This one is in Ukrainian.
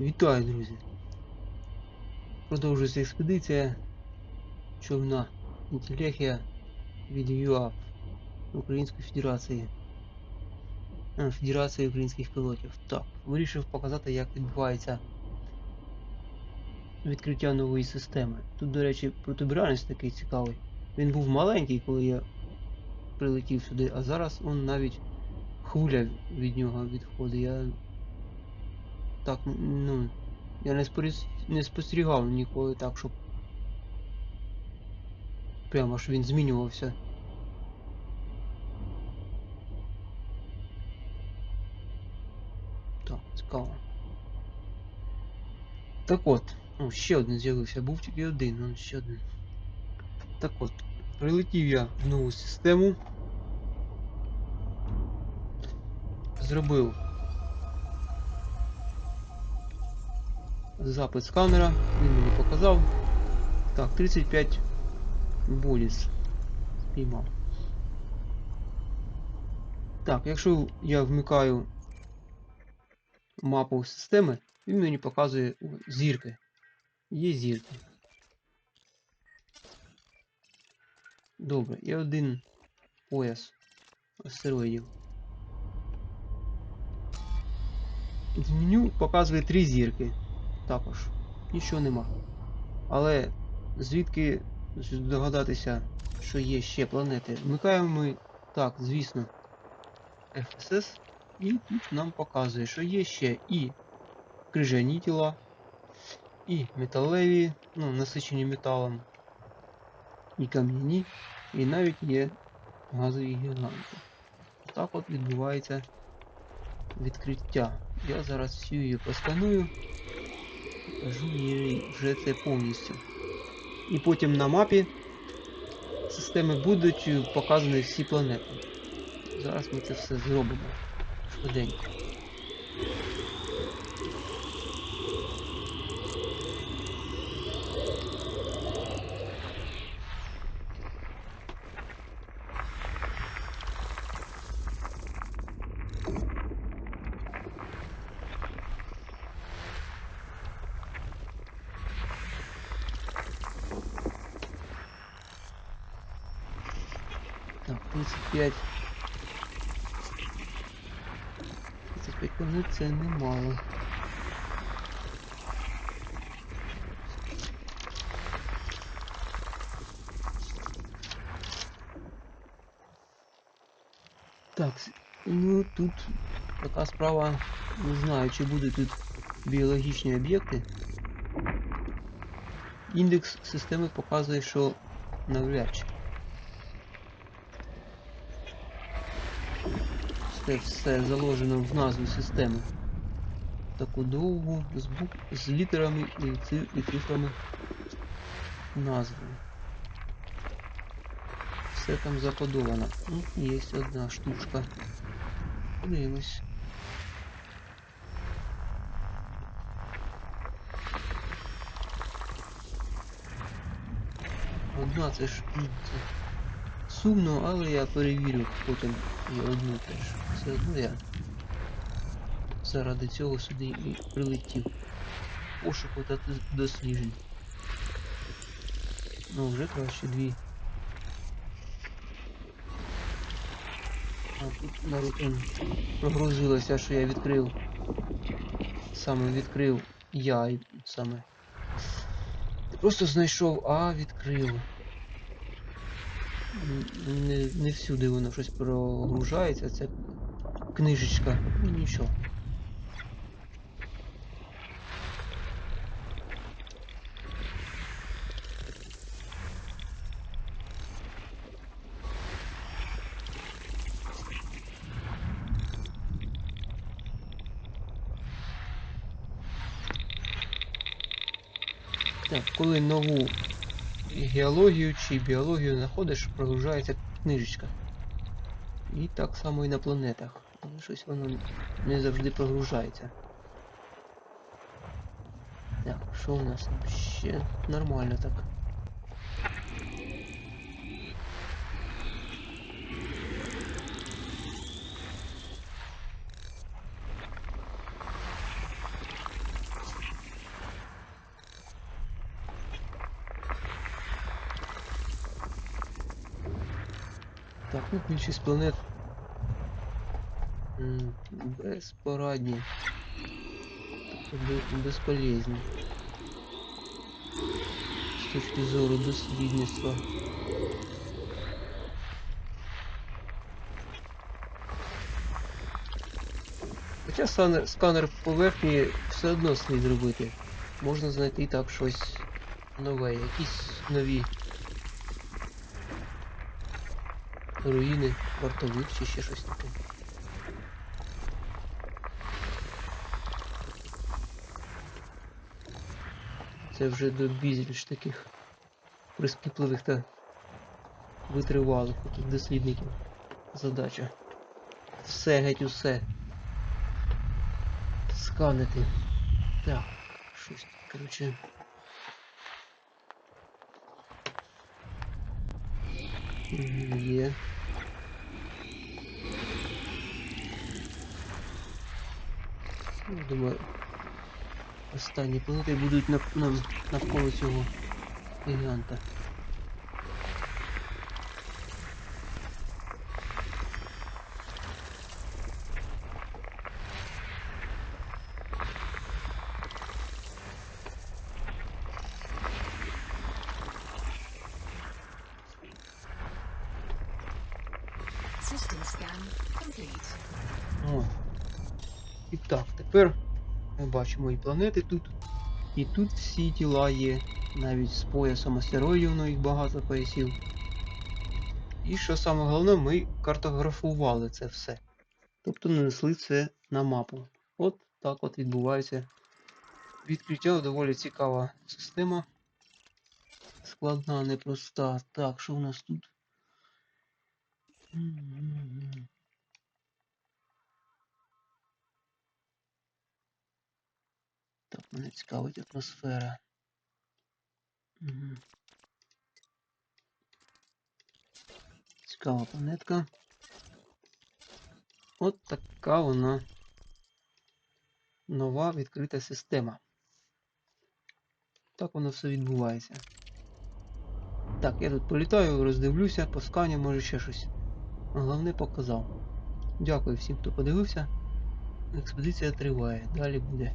Вітаю, друзі! Продовжується експедиція човна Інтелехія від ЮАП Української Федерації. Федерації українських пілотів. Так, вирішив показати, як відбувається відкриття нової системи. Тут, до речі, протуберальність такий цікавий. Він був маленький, коли я прилетів сюди, а зараз он навіть хвиля від нього відходить. Я так, ну, я не, споріз... не спостерігав ніколи так, щоб прямо аж він змінювався. Так, цікаво. Так от, ну, ще один з'явився, був тільки один, ну ще один. Так от, прилетів я в нову систему. Зробив запит сканера, він мені показав. Так, 35 боліс спіймав. Так, якщо я вмикаю мапу системи, він мені показує зірки. Є зірки. Добре, і один пояс астероїдів. В меню показує три зірки. Також. Нічого нема. Але звідки здогадатися, що є ще планети? Вмикаємо ми, так, звісно, FSS, і тут нам показує, що є ще і крижані тіла, і металеві, ну, насичені металом, і кам'яні, і навіть є газові гіганти. Так от відбувається відкриття. Я зараз всю її просканую. Покажу їй вже це повністю. І потім на мапі системи будуть показані всі планети. Зараз ми це все зробимо швиденько. Так, 35. 35 планет це немало. Так, ну тут така справа, не знаю, чи будуть тут біологічні об'єкти. Індекс системи показує, що навряд чи. Це все заложено в назву системи. Таку довгу з, бук... з літерами і, ци... і цифрами назву. Все там закодовано. Ну, є одна штучка. Подивимось. Одна це ж сумно, але я перевірю потім і одну теж. Все одно я заради цього сюди і прилетів. Пошуку та досліджень. Ну, вже краще дві. А тут навіть он прогрузилося, що я відкрив. Саме відкрив я саме. Просто знайшов, а відкрив. Не, не всюди воно щось прогружається, це книжечка. Ну нічого. Так, коли нову геологію чи біологію знаходиш, прогружається книжечка. І так само і на планетах. Але щось воно не завжди прогружається. Так, що у нас ще нормально так. Ну, більшість планет безпорадні. Безполезні. З точки зору дослідництва. Хоча сканер, сканер поверхні все одно слід зробити. Можна знайти так щось нове, якісь нові руїни вартових чи ще щось таке. Це вже до більш таких прискіпливих та витривалих таких дослідників. Задача. Все, геть усе. Сканити. Так, щось коротше. Є. Ну, Думаю, останні планети будуть нав- нам навколо цього гіганта. System scan complete. О. І так, тепер ми бачимо і планети тут. І тут всі тіла є. Навіть з поясом астероїдів ну їх багато поясів. І що саме головне, ми картографували це все. Тобто нанесли це на мапу. От так от відбувається відкриття. Доволі цікава система. Складна, непроста. Так, що в нас тут? Так, мене цікавить атмосфера. Цікава планетка. От така вона нова відкрита система. Так воно все відбувається. Так, я тут політаю, роздивлюся, посканю, може ще щось. Головне показав. Дякую всім, хто подивився. Експедиція триває. Далі буде.